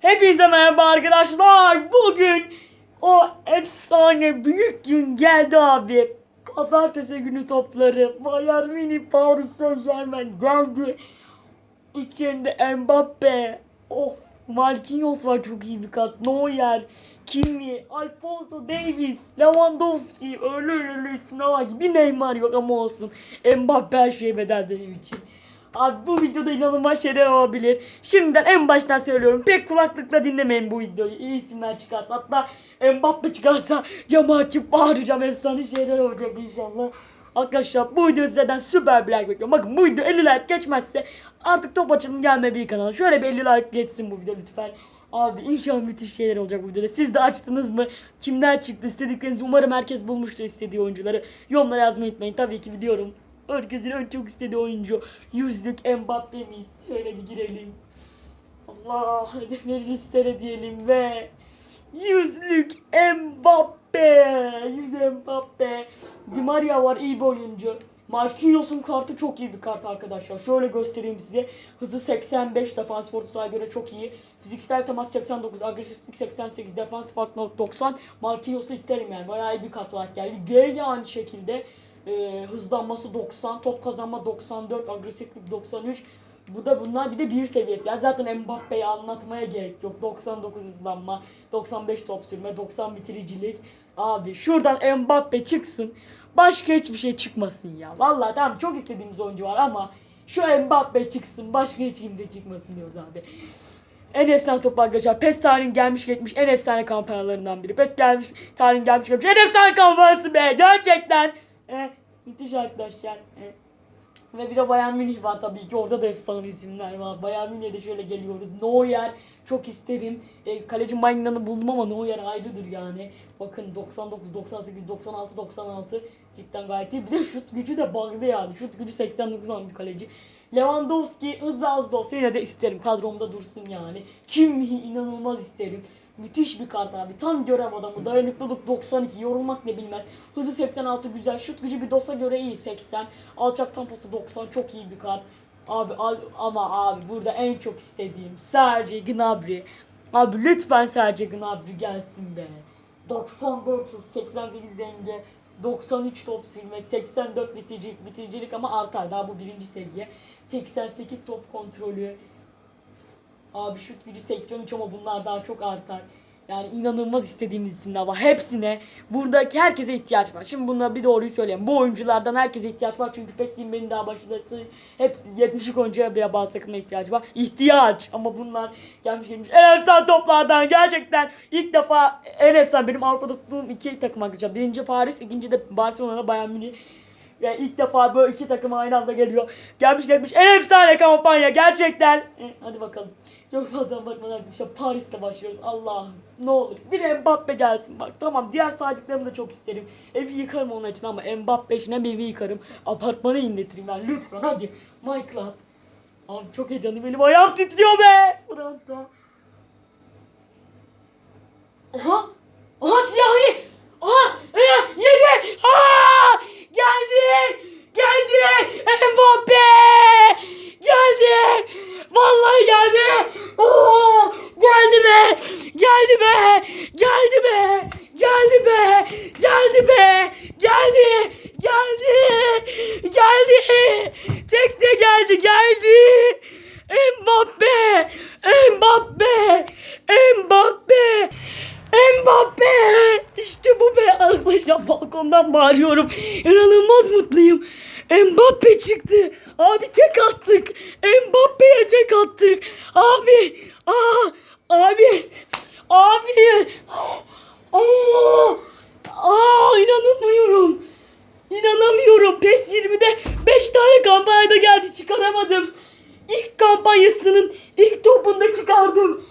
Hepinize merhaba arkadaşlar. Bugün o efsane büyük gün geldi abi. Pazartesi günü topları. Bayern Münih Paris Saint Germain geldi. İçerinde Mbappe. Oh Marquinhos var çok iyi bir kat. Neuer, Kimi, Alfonso Davis, Lewandowski. Öyle öyle isimler var ki. Bir Neymar yok ama olsun. Mbappe her şeye bedel için. Abi bu videoda inanılmaz şeyler olabilir. Şimdiden en baştan söylüyorum. Pek kulaklıkla dinlemeyin bu videoyu. İyi isimler çıkarsa. Hatta Mbappe çıkarsa camı açıp bağıracağım. Efsane şeyler olacak inşallah. Arkadaşlar bu video sizlerden süper bir like bekliyorum. Bakın bu video 50 like geçmezse artık top açılım gelme bir kanal. Şöyle bir 50 like geçsin bu video lütfen. Abi inşallah müthiş şeyler olacak bu videoda. Siz de açtınız mı? Kimler çıktı? İstediklerinizi umarım herkes bulmuştur istediği oyuncuları. Yorumlara yazmayı unutmayın. Tabii ki biliyorum. Herkesin en çok istediği oyuncu. Yüzlük Mbappe'miz. Şöyle bir girelim. Allah hedefleri listele diyelim ve yüzlük Mbappe. Yüz Mbappe. Di Maria var iyi bir oyuncu. Marquinhos'un kartı çok iyi bir kart arkadaşlar. Şöyle göstereyim size. Hızı 85, defans fortusuna göre çok iyi. Fiziksel temas 89, agresiflik 88, defans farklı 90. Marquinhos'u isterim yani. Bayağı iyi bir kart olarak geldi. G aynı şekilde. Ee, hızlanması 90, top kazanma 94, agresiflik 93. Bu da bunlar bir de bir seviyesi. Yani zaten Mbappe'yi anlatmaya gerek yok. 99 hızlanma, 95 top sürme, 90 bitiricilik. Abi şuradan Mbappe çıksın. Başka hiçbir şey çıkmasın ya. Vallahi tamam çok istediğimiz oyuncu var ama şu Mbappe çıksın. Başka hiç kimse çıkmasın diyoruz abi. En efsane toplar arkadaşlar. PES tarihin gelmiş geçmiş en efsane kampanyalarından biri. PES gelmiş tarihin gelmiş geçmiş en efsane kampanyası be. Gerçekten. E, müthiş arkadaşlar. E. Ve bir de Bayern Münih var tabii ki. Orada da efsane isimler var. Bayern Münih'e de şöyle geliyoruz. Neuer çok isterim. E, kaleci Magnan'ı buldum ama Neuer ayrıdır yani. Bakın 99, 98, 96, 96 cidden gayet iyi. Bir de şut gücü de bağlı yani. Şut gücü 89 an bir kaleci. Lewandowski hızlı az da olsa de isterim. Kadromda dursun yani. Kimmihi inanılmaz isterim. Müthiş bir kart abi. Tam görev adamı. Dayanıklılık 92. Yorulmak ne bilmez. Hızı 86 güzel. Şut gücü bir DOS'a göre iyi 80. Alçak tampası 90. Çok iyi bir kart. Abi al- ama abi burada en çok istediğim Serge Gnabry. Abi lütfen Serge Gnabry gelsin be. 94 hız, 88 denge, 93 top sürme, 84 bitiricilik, bitiricilik ama artar. Daha bu birinci seviye. 88 top kontrolü. Abi şut gücü 83 ama bunlar daha çok artar. Yani inanılmaz istediğimiz isimler var. Hepsine buradaki herkese ihtiyaç var. Şimdi buna bir doğruyu söyleyeyim. Bu oyunculardan herkese ihtiyaç var. Çünkü PES 21'in daha başındası. Hepsi 70 oyuncuya bile bazı takımına ihtiyacı var. İhtiyaç. Ama bunlar gelmiş gelmiş en efsane toplardan. Gerçekten ilk defa en efsane benim Avrupa'da tuttuğum iki takım arkadaşlar. Birinci Paris, ikinci de Barcelona, Bayern Münih. Ve ilk defa böyle iki takım aynı anda geliyor. Gelmiş gelmiş en efsane kampanya gerçekten. E, hadi bakalım. Çok fazla bakmadan arkadaşlar Paris'te başlıyoruz. Allah'ım ne olur. Bir Mbappe gelsin bak. Tamam diğer saydıklarımı da çok isterim. Evi yıkarım onun için ama Mbappe için hem evi yıkarım. Apartmanı inletireyim ben lütfen hadi. My Club. Abi çok heyecanlıyım benim ayağım titriyor be. Fransa. Aha. Aha siyahi. Aha. E, yedi. Aa! Geldi. Geldi. Mbappe. Geldi. Vallahi geldi. Oo! Geldi be. Geldi be. Geldi be. Geldi be. Geldi be. Geldi. Geldi. Geldi. Tek de geldi. Geldi. Mbappe. Mbappe. Mbappe. Mbappe. İşte bu be. Arkadaşlar balkondan bağırıyorum. İnanılmaz mutluyum. Mbappe çıktı. Abi tek attık. Mbappe'ye tek attık. Abi. Aa, abi. Abi. Aa, aa inanamıyorum. İnanamıyorum. PES 20'de 5 tane kampanyada geldi çıkaramadım. İlk kampanyasının ilk topunda çıkardım.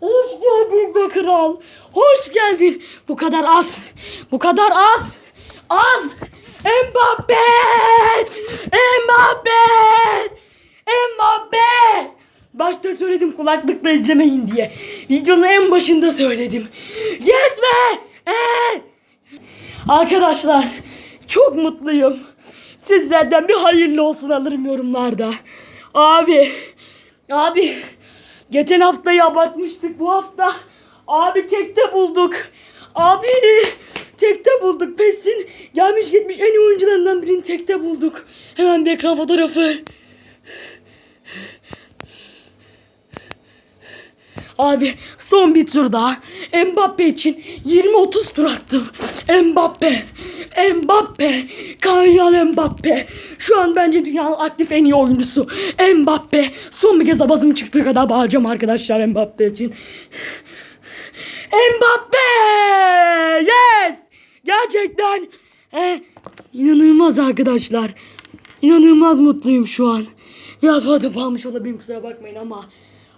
Hoş geldin be kral. Hoş geldin. Bu kadar az. Bu kadar az. Az. Mbappe. Mbappe. Mbappe. Başta söyledim kulaklıkla izlemeyin diye. Videonun en başında söyledim. Yes be. Ee. Arkadaşlar çok mutluyum. Sizlerden bir hayırlı olsun alırım yorumlarda. Abi. Abi. Geçen haftayı abartmıştık bu hafta. Abi tekte bulduk. Abi tekte bulduk. Pes'in gelmiş gitmiş en iyi oyuncularından birini tekte bulduk. Hemen bir ekran fotoğrafı. Abi son bir tur daha. Mbappe için 20-30 tur attım. Mbappe. Mbappe. Kylian Mbappe. Şu an bence dünyanın aktif en iyi oyuncusu. Mbappe. Son bir kez abazım çıktığı kadar bağıracağım arkadaşlar Mbappe için. Mbappe! Yes! Gerçekten e, inanılmaz arkadaşlar. İnanılmaz mutluyum şu an. Biraz fazla almış olabilirim kusura bakmayın ama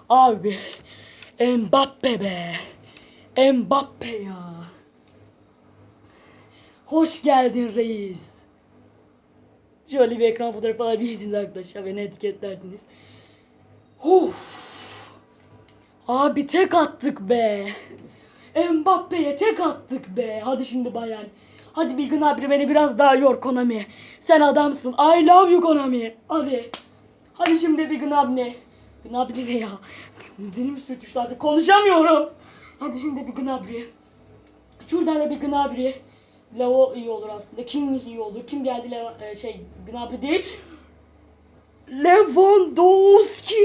abi Mbappe be. Mbappe ya. Hoş geldin reis. Şöyle bir ekran fotoğrafı alabilirsiniz arkadaşlar. Beni etiketlersiniz. Of. Abi tek attık be. Mbappe'ye tek attık be. Hadi şimdi Bayern. Hadi bir gün abi beni biraz daha yor Konami. Sen adamsın. I love you Konami. Hadi. Hadi şimdi bir gün abi. Gnabry ne ya? Dilim sürtüştü artık konuşamıyorum. Hadi şimdi bir Gnabry. Şuradan da bir Gnabry. Leo iyi olur aslında. Kim iyi olur? Kim geldi Leo, e, şey Gnabry değil. Lewandowski.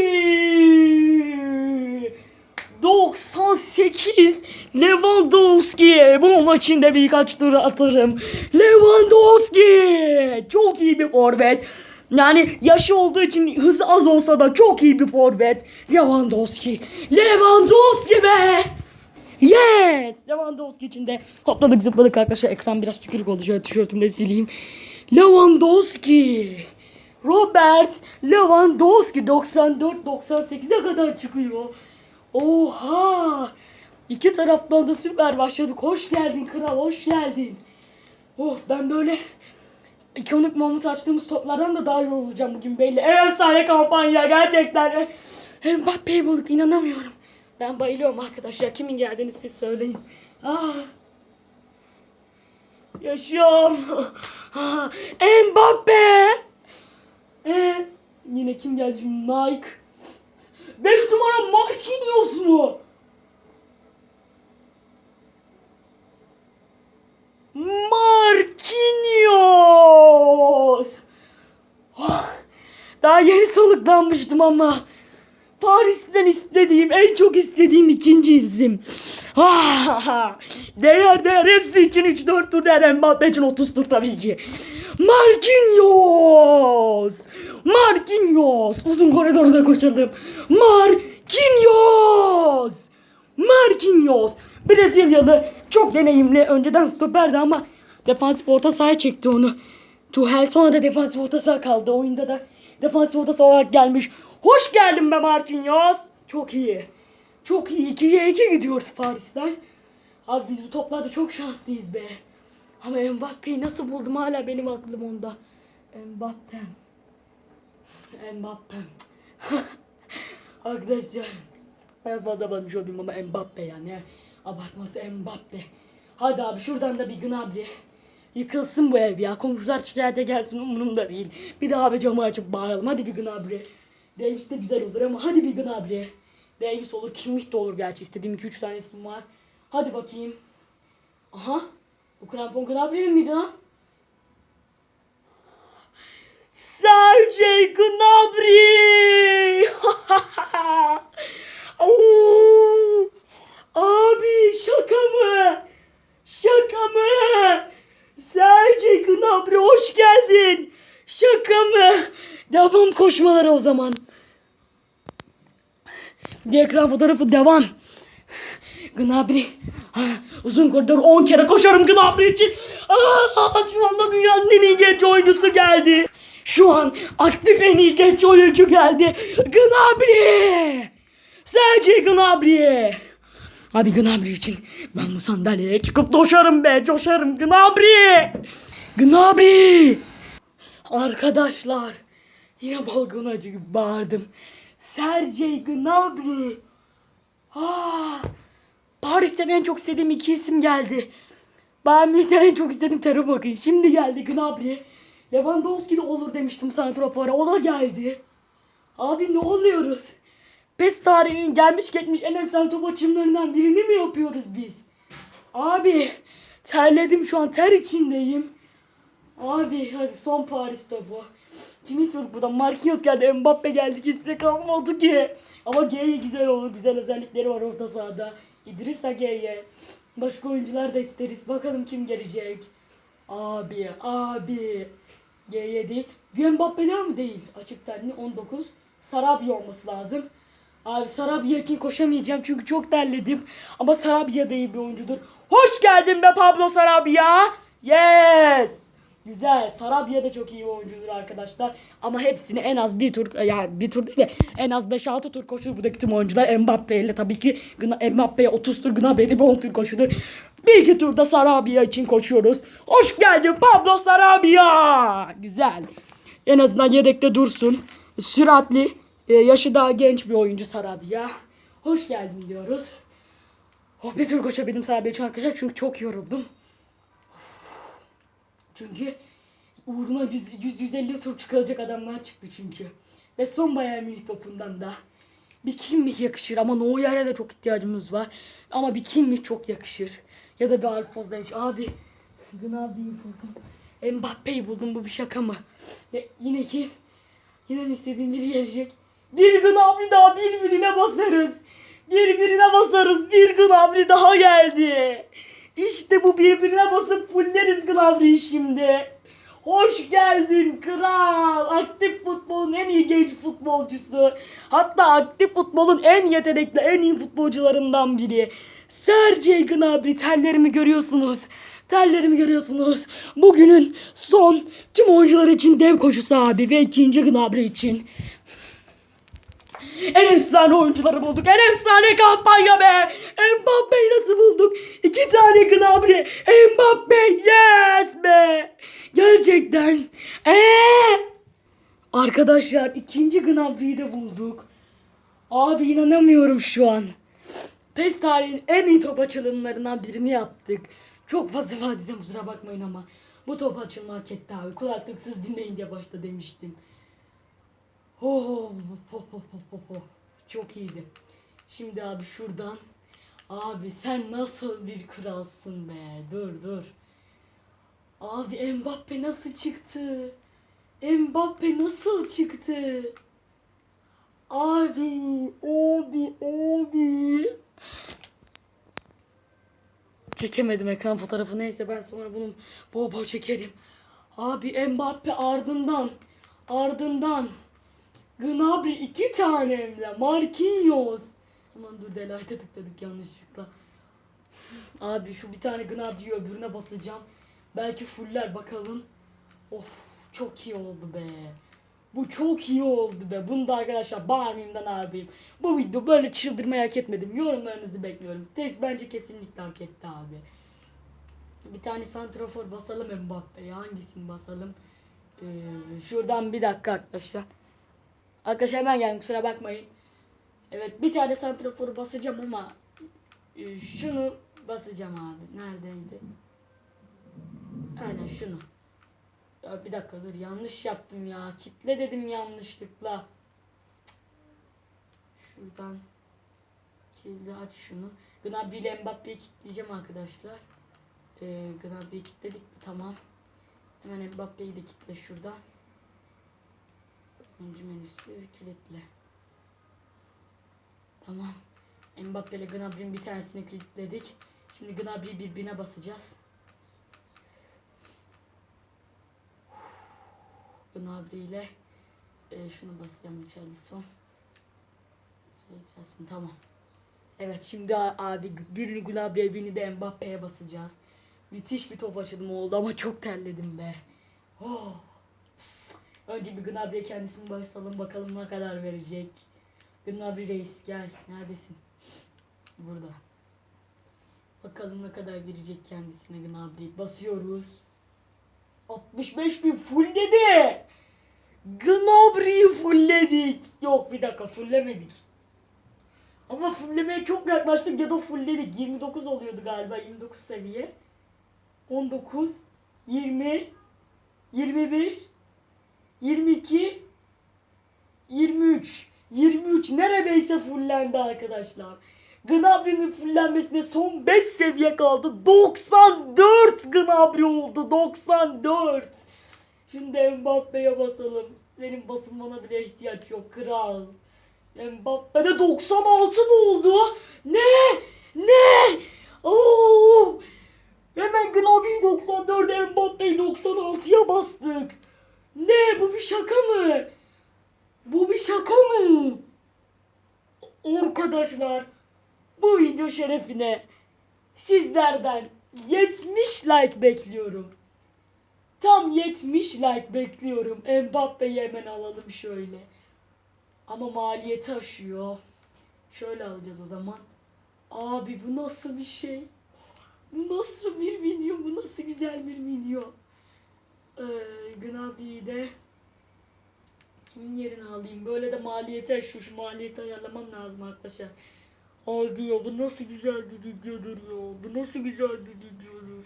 98 Lewandowski. Bunun içinde birkaç tur atarım. Lewandowski. Çok iyi bir forvet. Yani yaşı olduğu için hızı az olsa da çok iyi bir forvet. Lewandowski. Lewandowski be. Yes! Lewandowski için de hopladık zıpladık arkadaşlar. Ekran biraz tükürük oldu. Şöyle tişörtümle sileyim. Lewandowski. Robert Lewandowski 94-98'e kadar çıkıyor. Oha! İki taraftan da süper başladık. Hoş geldin kral, hoş geldin. Of ben böyle ikonik Mahmut açtığımız toplardan da daha iyi olacağım bugün belli. En efsane kampanya gerçekten. Mbappe'yi bulduk inanamıyorum. Ben bayılıyorum arkadaşlar. Kimin geldiğini siz söyleyin. Ah. Yaşıyorum. Ah, Mbappe. Ee, yine kim geldi şimdi? Nike. 5 numara Marquinhos mu? Marquinhos. Ah, Daha yeni soluklanmıştım ama. Paris'ten istediğim, en çok istediğim ikinci isim. Ah, değer değer hepsi için 3-4 tur değer Mbappe için 30 tur tabii ki. Marquinhos! Marquinhos! Uzun koridorda koşalım. Marquinhos! Marquinhos! Brezilyalı çok deneyimli. Önceden stoperdi ama defansif orta sahaya çekti onu. Tuhel sonra da defansif orta saha kaldı. Oyunda da defansif orta saha olarak gelmiş. Hoş geldin be Marquinhos. Çok iyi. Çok iyi. 2'ye 2 gidiyoruz Paris'ten. Abi biz bu toplarda çok şanslıyız be. Ama Mbappe'yi nasıl buldum hala benim aklım onda. Mbappe'm. Mbappe'm. Arkadaşlar. Biraz fazla abartmış olayım ama Mbappe yani. Abartması Mbappe. Hadi abi şuradan da bir Gnabry. Yıkılsın bu ev ya. Komşular şikayete gelsin umurumda değil. Bir daha abi camı açıp bağıralım. Hadi bir Gnabry. Davis de güzel olur ama hadi bir Gnabry. Davis olur, Kimmich de olur gerçi. İstediğim 2-3 tane isim var. Hadi bakayım. Aha. Bu krampon Gnabry'nin miydi lan? Sergey Gnabry! Abi şaka mı? Şaka mı? Sergey Gnabry hoş geldin. Şaka mı? Devam koşmaları o zaman. Bir ekran fotoğrafı devam. Gnabry. Ah, Uzun koridor 10 kere koşarım Gnabry için. Aa, şu anda dünyanın en iyi genç oyuncusu geldi. Şu an aktif en iyi genç oyuncu geldi. Gnabry. Sergey Gnabry. Abi Gnabry için ben bu sandalyeye çıkıp coşarım be coşarım Gnabry. Gnabry. Arkadaşlar yine balkona acı bağırdım. Sergey Gnabry. Aa, Paris'ten en çok istediğim iki isim geldi. Bayern Münih'ten en çok istediğim Terör bakın. Şimdi geldi Gnabry. Lewandowski de olur demiştim santrafora. O da geldi. Abi ne oluyoruz? PES tarihinin gelmiş geçmiş en efsane top açımlarından birini mi yapıyoruz biz? Abi terledim şu an ter içindeyim. Abi hadi son Paris topu. Kimi istiyorduk burada? Marquinhos geldi, Mbappe geldi. Kimse kalmadı ki. Ama G'ye güzel olur. Güzel özellikleri var orta sahada. İdrissa G'ye. Başka oyuncular da isteriz. Bakalım kim gelecek. Abi, abi. G'ye değil. Bir Mbappe değil mi? Değil. Açık tenli 19. Sarabia olması lazım. Abi Sarabia için koşamayacağım çünkü çok terledim. Ama Sarabia da iyi bir oyuncudur. Hoş geldin be Pablo Sarabia. Yes. Güzel. Sarabia da çok iyi bir oyuncudur arkadaşlar. Ama hepsini en az bir tur yani bir tur değil de en az 5-6 tur koşur buradaki tüm oyuncular. Mbappe ile tabii ki Mbappe'ye 30 tur Gnabry'de bir 10 tur koşulur. Bir iki turda Sarabia için koşuyoruz. Hoş geldin Pablo Sarabia. Güzel. En azından yedekte dursun. Süratli, e, yaşı daha genç bir oyuncu Sarabia. Hoş geldin diyoruz. Oh, bir tur koşabildim Sarabia için arkadaşlar çünkü çok yoruldum. Çünkü uğruna 100-150 tur çıkacak adamlar çıktı çünkü. Ve son Bayern Münih topundan da bir Kimmich yakışır ama Neuer'e de çok ihtiyacımız var. Ama bir Kimmich çok yakışır. Ya da bir Alphonse Davies. Abi Gnabry'i buldum. Mbappe'yi buldum. Bu bir şaka mı? Ya, yine ki yine istediğim biri gelecek. Bir Gnabry daha birbirine basarız. Birbirine basarız. Bir Gnabry daha geldi. İşte bu birbirine basıp fulleriz Gnabry'i şimdi. Hoş geldin kral. Aktif futbolun en iyi genç futbolcusu. Hatta aktif futbolun en yetenekli, en iyi futbolcularından biri. Sergey Gnabry terlerimi görüyorsunuz. Terlerimi görüyorsunuz. Bugünün son tüm oyuncular için dev koşusu abi ve ikinci Gnabry için. En efsane oyuncuları bulduk. En efsane kampanya be. Mbappe'yi nasıl bulduk? İki tane Gnabry. Mbappe yes be. Gerçekten. Eee? Arkadaşlar ikinci Gnabry'yi de bulduk. Abi inanamıyorum şu an. PES tarihinin en iyi top açılımlarından birini yaptık. Çok fazla vadide kusura bakmayın ama. Bu top açılma hak etti abi. Kulaklıksız dinleyin diye başta demiştim. Oh, ho, ho, ho, ho, ho. Çok iyiydi. Şimdi abi şuradan. Abi sen nasıl bir kralsın be. Dur dur. Abi Mbappe nasıl çıktı? Mbappe nasıl çıktı? Abi, abi, abi. Çekemedim ekran fotoğrafı neyse ben sonra bunu bol bol çekerim. Abi Mbappe ardından ardından Gnabry iki tane hem de Marquinhos. Aman dur Delight'e tıkladık yanlışlıkla. Abi şu bir tane Gnabry'yi öbürüne basacağım. Belki fuller bakalım. Of çok iyi oldu be. Bu çok iyi oldu be. Bunu da arkadaşlar bağırmayayım yapayım. Bu video böyle çıldırmayı hak etmedim. Yorumlarınızı bekliyorum. Test bence kesinlikle hak etti abi. Bir tane santrafor basalım Mbappe'ye. Hangisini basalım? Ee, şuradan bir dakika arkadaşlar. Arkadaşlar hemen geldim kusura bakmayın. Evet bir tane santraforu basacağım ama e, şunu basacağım abi. Neredeydi? Aynen şunu. Ya bir dakika dur yanlış yaptım ya. Kitle dedim yanlışlıkla. Şuradan kilidi aç şunu. Gnabry ile Mbappe'yi kitleyeceğim arkadaşlar. Ee, Gnabry'yi kilitledik mi? Tamam. Hemen Mbappe'yi de kitle şurada. Oyuncu menüsü kilitle. Tamam. Mbappe ile Gnabry'nin bir tanesini kilitledik. Şimdi Gnabry'yi birbirine basacağız. Gnabry ile e, şunu basacağım Richarlison. Richarlison tamam. Evet şimdi abi birini Gnabry'e birini de Mbappe'ye basacağız. Müthiş bir top açılımı oldu ama çok terledim be. Oh. Önce bir Gnabry'e kendisini başlayalım bakalım ne kadar verecek. Gnabry reis gel neredesin? Burada. Bakalım ne kadar verecek kendisine Gnabry. Basıyoruz. 65 bin full dedi. Gnabry'yi fullledik. Yok bir dakika fulllemedik. Ama fulllemeye çok yaklaştık ya da fullledik. 29 oluyordu galiba 29 seviye. 19, 20, 21, 22, 23. 23 neredeyse fullendi arkadaşlar. Gnabry'nin fullenmesine son 5 seviye kaldı. 94 Gnabry oldu. 94. Şimdi Mbappe'ye basalım. Senin basılmana bile ihtiyaç yok kral. Mbappe'de 96 mı oldu? Ne? Ne? Oo! Hemen Gnabry'i 94'e Mbappe'yi 96'ya bastık. Ne? Bu bir şaka mı? Bu bir şaka mı? Arkadaşlar bu video şerefine sizlerden 70 like bekliyorum. Tam 70 like bekliyorum. Mbappe'yi hemen alalım şöyle. Ama maliyeti aşıyor. Şöyle alacağız o zaman. Abi bu nasıl bir şey? Bu nasıl bir video? Bu nasıl güzel bir video? Ee, Gnabry'i de kimin yerine alayım? Böyle de maliyeti aşıyor. Şu maliyeti ayarlamam lazım arkadaşlar. Abi ya bu nasıl güzel bir videodur ya. Bu nasıl güzel bir videodur.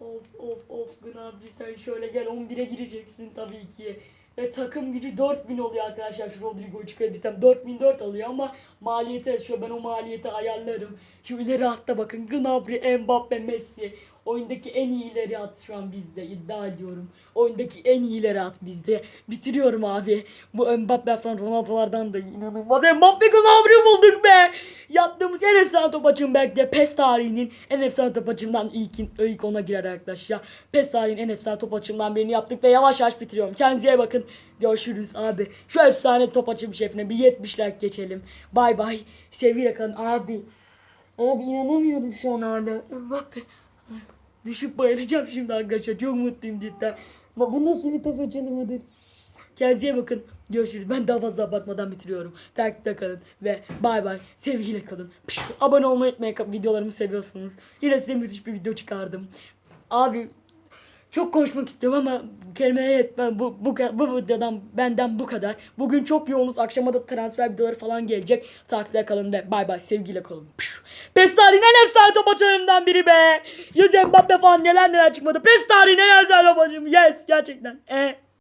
Of of of Gnabry sen şöyle gel 11'e gireceksin tabii ki. Ve takım gücü 4000 oluyor arkadaşlar. Şu Rodrigo'yu çıkarabilsem 4004 alıyor ama maliyeti aşıyor. Ben o maliyeti ayarlarım. Şu ileri hatta bakın Gnabry, Mbappe, Messi. Oyundaki en iyi ileri at şu an bizde iddia ediyorum. Oyundaki en iyi ileri at bizde. Bitiriyorum abi. Bu Mbappe falan Ronaldo'lardan da inanılmaz. Mbappe Gnabry bulduk be. Yaptığımız en efsane top açım belki de PES tarihinin en efsane top açımdan ilkin, ilk ona girer arkadaşlar. PES tarihinin en efsane top açımdan birini yaptık ve yavaş yavaş bitiriyorum. Kendinize bakın. Görüşürüz abi. Şu efsane top açım şefine bir 70 like geçelim. Bay bay. Sevgiyle kalın abi. Abi inanamıyorum şu an hala. Mbappe. Düşüp bayılacağım şimdi arkadaşlar. Çok mutluyum cidden. Ama bu nasıl bir top açılımıdır? Kendinize bakın. Görüşürüz. Ben daha fazla bakmadan bitiriyorum. Takipte kalın ve bay bay. Sevgiyle kalın. Pişt, abone olmayı unutmayın. Videolarımı seviyorsunuz. Yine size müthiş bir video çıkardım. Abi çok konuşmak istiyorum ama kelimeye yetmem. Bu, bu, bu videodan benden bu kadar. Bugün çok yoğunuz. Akşama da transfer videoları falan gelecek. Takipte kalın ve bay bay. Sevgiyle kalın. PES tarihinin en efsane top açarlarından biri be. Yüz Mbappe falan neler neler çıkmadı. PES tarihinin en efsane top açarım. Yes gerçekten. E.